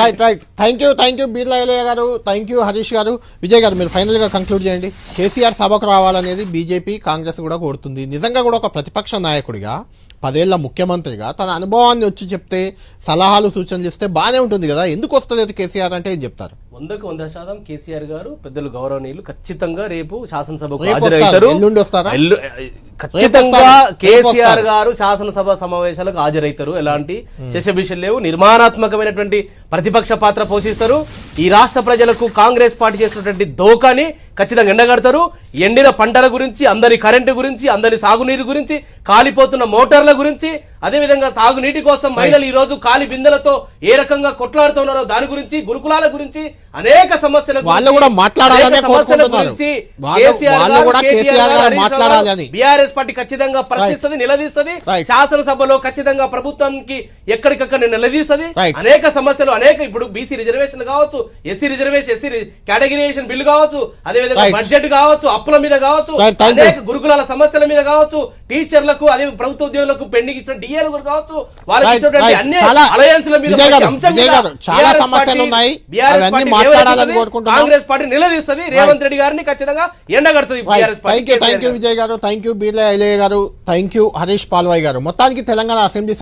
Right right thank you thank you Beerla Ilaiah garu thank you Harish గారు విజయ్ గారు మీరు ఫైనల్గా కంక్లూడ్ చేయండి. కేసీఆర్ సభకు రావాలనేది బీజేపీ కాంగ్రెస్ కూడా కోరుతుంది. నిజంగా కూడా ఒక ప్రతిపక్ష నాయకుడిగా పదేళ్ళ ముఖ్యమంత్రిగా తన అనుభవాన్ని వచ్చి చెప్తే సలహాలు సూచనలు ఇస్తే బాగానే ఉంటుంది కదా. ఎందుకు వస్తలేదు కేసీఆర్ అంటే ఏం చెప్తారు? వందకు వంద శాతం కేసీఆర్ గారు పెద్దలు గౌరవనీయులు. ఖచ్చితంగా రేపు శాసనసభకు హాజరవుతారు. వస్తారు, ఎల్లుండి వస్తారా? ఖచ్చితంగా కేసీఆర్. గారు శాసనసభ సమావేశాలకు హాజరవుతారు ఎలాంటి శశభిషలు లేవు. నిర్మాణాత్మకమైనటువంటి ప్రతిపక్ష పాత్ర పోషిస్తారు. ఈ రాష్ట్ర ప్రజలకు కాంగ్రెస్ పార్టీ చేసినటువంటి దోకాని ఖచ్చితంగా ఎండగడతారు. ఎండిన పంటల గురించి అందరి కరెంటు గురించి అందరి సాగునీరు గురించి కాలిపోతున్న మోటార్ల గురించి అదేవిధంగా తాగునీటి కోసం మహిళలు ఈ రోజు కాలి బిందెలతో ఏ రకంగా కొట్లాడుతున్నారో దాని గురించి గురుకులాల గురించి అనేక సమస్యల వాళ్ళు కూడా మాట్లాడాలనే కోరుకుంటున్నారు. వాళ్ళు- వాళ్ళు కూడా కేసీఆర్ గారు మాట్లాడాలని. బీఆర్ఎస్ పార్టీ ఖచ్చితంగా ప్రశ్నిస్తుంది నిలదీస్తుంది. శాసనసభలో ఖచ్చితంగా ప్రభుత్వానికి ఎక్కడికక్కడ నిలదీస్తుంది. అనేక సమస్యలు అనేక ఇప్పుడు బీసీ రిజర్వేషన్ కావచ్చు SC reservation SC categorisation bill కావచ్చు అదేవిధంగా. బడ్జెట్ కావచ్చు అప్పుల మీద కావచ్చు. అనేక గురుకులాల సమస్యల మీద కావచ్చు టీచర్లకు అదే ప్రభుత్వ ఉద్యోగులకు పెండింగ్ ఇచ్చిన డిఏలు కావచ్చు వాళ్ళకి. అన్ని చాలా- అలయన్స్ల మీద గారు, గారు, సమస్యలు ఉన్నాయి. కాంగ్రెస్ పార్టీ నిలదీస్తుంది రేవంత్ రెడ్డి గారిని ఖచ్చితంగా ఎండగడుతుంది thank you thank you KCR garu. Vijay garu thank you Birla గారు థ్యాంక్ యూ హరీష్ పాల్వాయ్ గారు మొత్తానికి తెలంగాణ అసెంబ్లీ